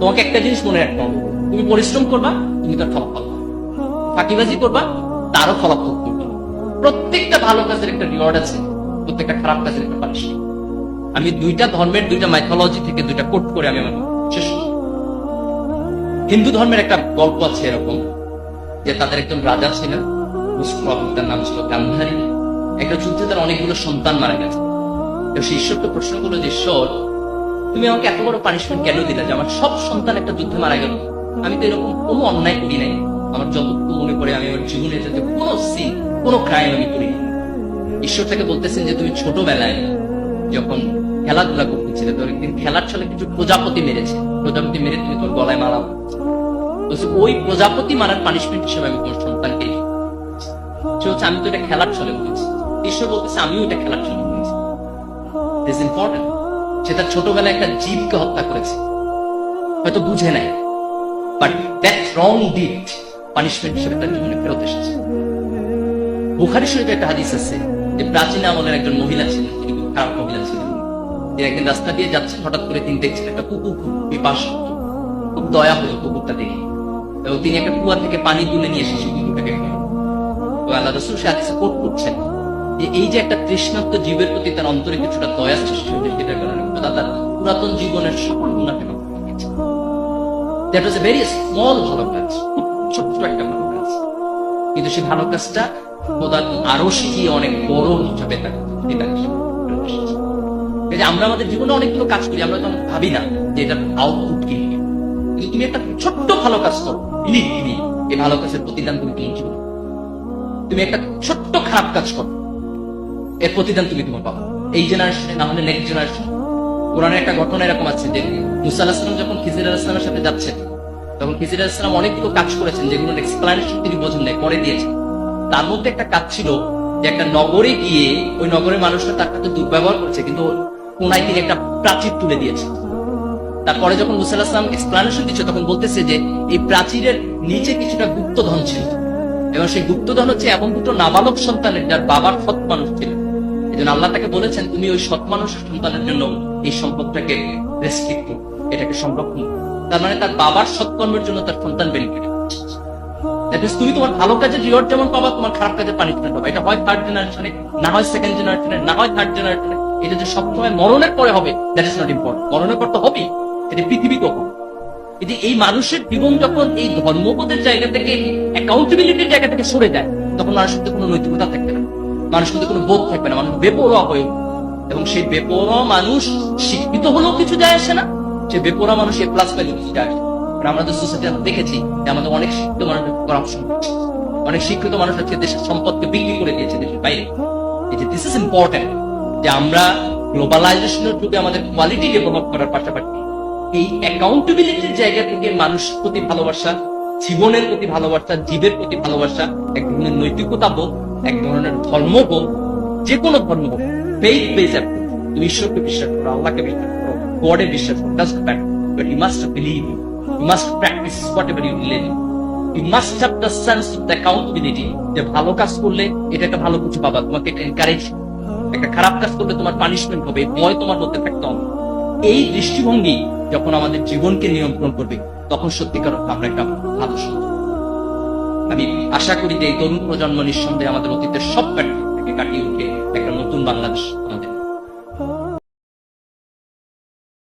তোমাকে একটা জিনিস মনে রাখতে হবে। তুমি পরিশ্রম করবা, তুমি তার ফলাফল। ফাঁকিবাজি করবা, তারও ফলাফল তুমি। প্রত্যেকটা ভালো কাজের একটা রিওয়ার্ড আছে, প্রত্যেকটা খারাপ কাজের একটা পানিশমেন্ট আমি দুইটা ধর্মের দুইটা মাইথোলজি থেকে দুইটা কোট করে আমি আমার শেষ হিন্দু ধর্মের একটা গল্প আছে এরকম, যে তাদের একজন রাজা ছিলেন তার নাম ছিল গান্ধারী। একটা যুদ্ধে তার অনেকগুলো সন্তান মারা গেছে। তো সে ঈশ্বরকে প্রশ্ন করল যে, ঈশ্বর তুমি আমাকে এত বড় পানিশমেন্ট কেন দিলে যে আমার সব সন্তান একটা যুদ্ধে মারা গেল? আমি তো এরকম কোনো অন্যায় করি নাই। আমার যতটুকু মনে করে আমি আমার জীবনে যাতে কোনো সিন কোনো ক্রাইম আমি করি ঈশ্বর তাকে বলতেছেন যে তুমি ছোটবেলায় যখন খেলাধুলা করতেছিলে, তো একদিন খেলার ছলে কিছু প্রজাপতি মেরেছে। প্রজাপতি মেরে তুমি তোর গলায় মারা ওই প্রজাপতি মারার পানিশমেন্ট হিসেবে আমি তোমার সন্তানকে সে আমি তো এটা খেলার ছলে করেছি। ঈশ্বর বলতেছে, আমিও এটা খেলার ছলে করেছি। ইজ ইম্পর্টেন্ট সে তার ছোটবেলায় একটা জীবকে হত্যা করেছে। হয়তো বুঝে নাই। But that wrong deed punishment হিসেবে তার জীবনে ফেরত এসেছে। বুখারি শরীফে একটা হাদিস আছে যে প্রাচীন আমলের একজন মহিলা ছিলেন, তিনি খুব খারাপ মহিলা ছিলেন। তিনি একদিন রাস্তা দিয়ে যাচ্ছেন, হঠাৎ করে তিনি দেখছেন একটা কুকুর, খুব বিপাস খুব দয়া হলো কুকুরটা দেখে। এবং তিনি একটা কুয়া থেকে পানি তুলে নিয়ে এসে সেই কুকুরটাকে খাওয়ালেন। তো আল্লাহ রসুল সে কোট করছেন। এই যে একটা তৃষ্ণাত্ম জীবের প্রতি তার অন্তরে কিছুটা দয়া সৃষ্টি হয়েছে সেটার কারণে খোদা তার পুরাতন জীবনের সকল that was a very small ভালো কাজ, ছোট্ট একটা ভালো কাজ। কিন্তু সেই ভালো কাজটা আরও শিখিয়ে অনেক বড় হিসাবে তাকে আমরা আমাদের জীবনে অনেকগুলো কাজ করি, আমরা তখন ভাবি না যে এটা আউটপুট কি। কিন্তু তুমি একটা ছোট্ট ভালো কাজ করো এই ভালো কাজের প্রতিদান তুমি তোমার তুমি একটা ছোট্ট খারাপ কাজ করো। এর প্রতিদান তুমি তোমার পাবো এই জেনারেশনে না হলে নেক্সট জেনারেশন কোরআনের একটা ঘটনা এরকম আছে যে মুসা আলাহিসাম যখন খিজির আলাহিসামের সাথে যাচ্ছেন, তখন খিজির আলাহিসাম অনেকগুলো কাজ করেছেন যেগুলোর এক্সপ্লানেশন তিনি বোঝেন নাই করে দিয়েছেন। তার মধ্যে একটা কাজ ছিল যে একটা নগরে গিয়ে ওই নগরের মানুষরা তার সাথে দুর্ব্যবহার করছে, কিন্তু কোনায় তিনি একটা প্রাচীর তুলে দিয়েছে তারপরে যখন মুসা আলাহিসাম এক্সপ্লানেশন দিচ্ছে, তখন বলতেছে যে এই প্রাচীরের নিচে কিছুটা গুপ্তধন ছিল। এবং সেই গুপ্তধন হচ্ছে এমন দুটো নাবালক সন্তানের যার বাবার সৎ মানুষ ছিল এই জন্য আল্লাহ তাকে বলেছেন, তুমি ওই সৎ মানুষের সন্তানের জন্য এই সম্পদটাকে রেস্ট্রিক্ট এটাকে সংরক্ষণ তার মানে তার বাবার সৎকর্মের জন্য তার সন্তান বেনিফিট তুমি তোমার ভালো কাজের রিওয়ার্ড যেমন পাবা, তোমার খারাপ কাজের পানিশমেন্ট পাবা। এটা হয় থার্ড জেনারেশনে না হয় সেকেন্ড জেনারেশনে না হয় থার্ড জেনারেশনে এটা যে সবসময় মরণের পরে হবে দ্যাট ইজ নট ইম্পর্টেন্ট মরণের পর তো হবেই। এটা পৃথিবীতে হবে। কিন্তু এই মানুষের জীবন যখন এই ধর্মবোধের জায়গা থেকে অ্যাকাউন্টেবিলিটির জায়গা থেকে সরে যায়, তখন মানুষের কোনো নৈতিকতা থাকবে মানুষের মধ্যে কোনো বোধ থাকবে না, মানুষ বেপরোয়া হয়ে এবং সেই বেপরোয়া মানুষ শিক্ষিত হলেও কিছু যায় আসে না সে বেপরোয়া মানুষ এ প্লাস ভ্যালু যায় আসে। কারণ আমাদের সোসাইটি আমরা দেখেছি যে আমাদের অনেক শিক্ষিত মানুষের করাপশন অনেক শিক্ষিত মানুষ আছে দেশের সম্পদকে বিক্রি করে দিয়েছে দেশের বাইরে এই যে দিস ইজ ইম্পর্টেন্ট যে আমরা গ্লোবালাইজেশনের যুগে আমাদের কোয়ালিটি ডেভেলপ করার পাশাপাশি এই অ্যাকাউন্টেবিলিটির জায়গা থেকে মানুষের প্রতি ভালোবাসা, জীবনের প্রতি ভালোবাসা, জীবের প্রতি ভালোবাসা এক ধরনের নৈতিকতা বোধ এক ধরনের ধর্মবোধ যে কোনো ধর্মবোধ ফেইথ বেস তুমি ঈশ্বরকে বিশ্বাস করো, আল্লাহকে বিশ্বাস করো গডে বিশ্বাস করো does but but you must believe you must practice whatever you believe you must have the sense of the accountability যে ভালো কাজ করলে এটা একটা ভালো কিছু পাবা, তোমাকে এটা এনকারেজ একটা খারাপ কাজ করলে তোমার পানিশমেন্ট হবে, ভয় তোমার মধ্যে থাকতে হবে। এই দৃষ্টিভঙ্গি যখন আমাদের জীবনকে নিয়ন্ত্রণ করবে, তখন সত্যিকার আমরা একটা ভালো সমাজ। আমি আশা করি যে এই তরুণ প্রজন্ম নিঃসন্দেহে আমাদের অতীতের সব ব্যর্থতা থেকে কাটিয়ে উঠে একটা নতুন বাংলাদেশ আমাদের